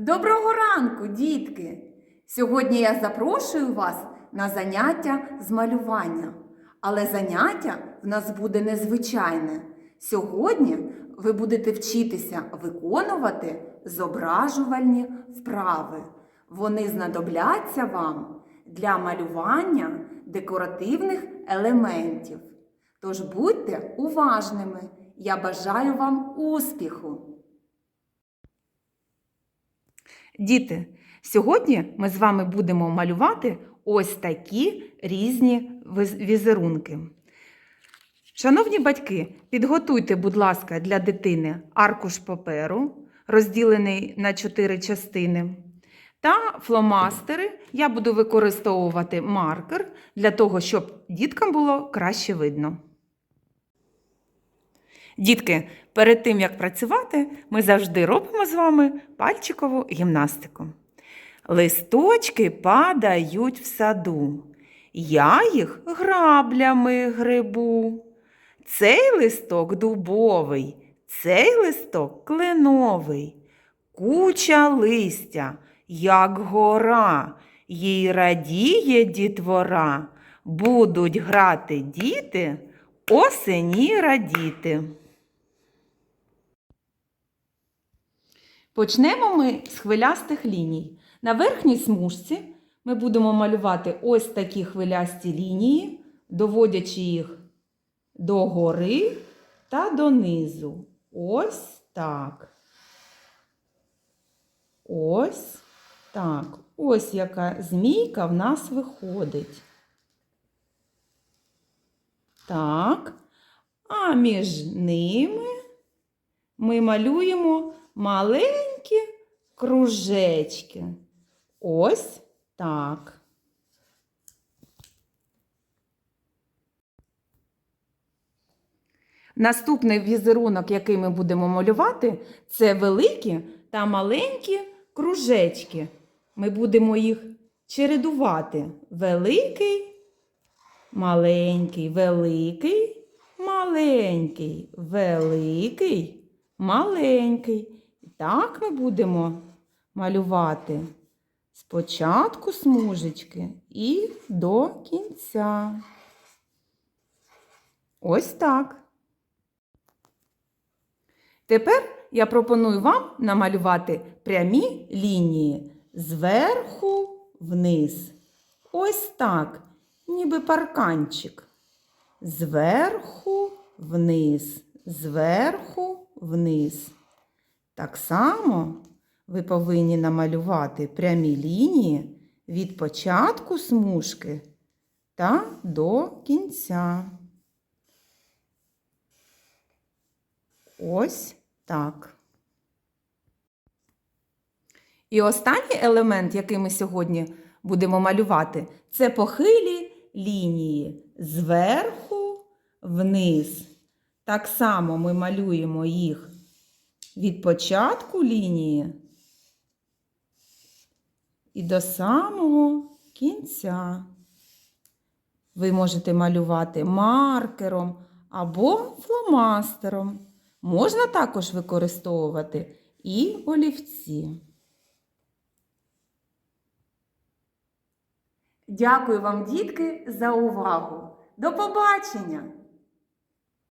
Доброго ранку, дітки! Сьогодні я запрошую вас на заняття з малювання. Але заняття в нас буде незвичайне. Сьогодні ви будете вчитися виконувати зображувальні вправи. Вони знадобляться вам для малювання декоративних елементів. Тож будьте уважними. Я бажаю вам успіху! Діти, сьогодні ми з вами будемо малювати ось такі різні візерунки. Шановні батьки, підготуйте, будь ласка, для дитини аркуш паперу, розділений на чотири частини, та фломастери. Я буду використовувати маркер для того, щоб діткам було краще видно. Дітки, перед тим як працювати, ми завжди робимо з вами пальчикову гімнастику. Листочки падають в саду. Я їх граблями грибу. Цей листок дубовий, цей листок кленовий. Куча листя, як гора, їй радіє дітвора. Будуть грати діти, осені радіти. Почнемо ми з хвилястих ліній. На верхній смужці ми будемо малювати ось такі хвилясті лінії, доводячи їх до гори та донизу. Ось так. Ось так. Ось яка змійка в нас виходить. Так. А між ними ми малюємо маленькі кружечки. Ось так. Наступний візерунок, який ми будемо малювати, це великі та маленькі кружечки. Ми будемо їх чередувати. Великий, маленький, великий, маленький, великий, маленький. Так ми будемо малювати спочатку смужечки і до кінця. Ось так. Тепер я пропоную вам намалювати прямі лінії зверху вниз. Ось так, ніби парканчик. Зверху вниз, зверху вниз. Так само ви повинні намалювати прямі лінії від початку смужки та до кінця. Ось так. І останній елемент, який ми сьогодні будемо малювати, це похилі лінії зверху вниз. Так само ми малюємо їх від початку лінії і до самого кінця. Ви можете малювати маркером або фломастером. Можна також використовувати і олівці. Дякую вам, дітки, за увагу. До побачення!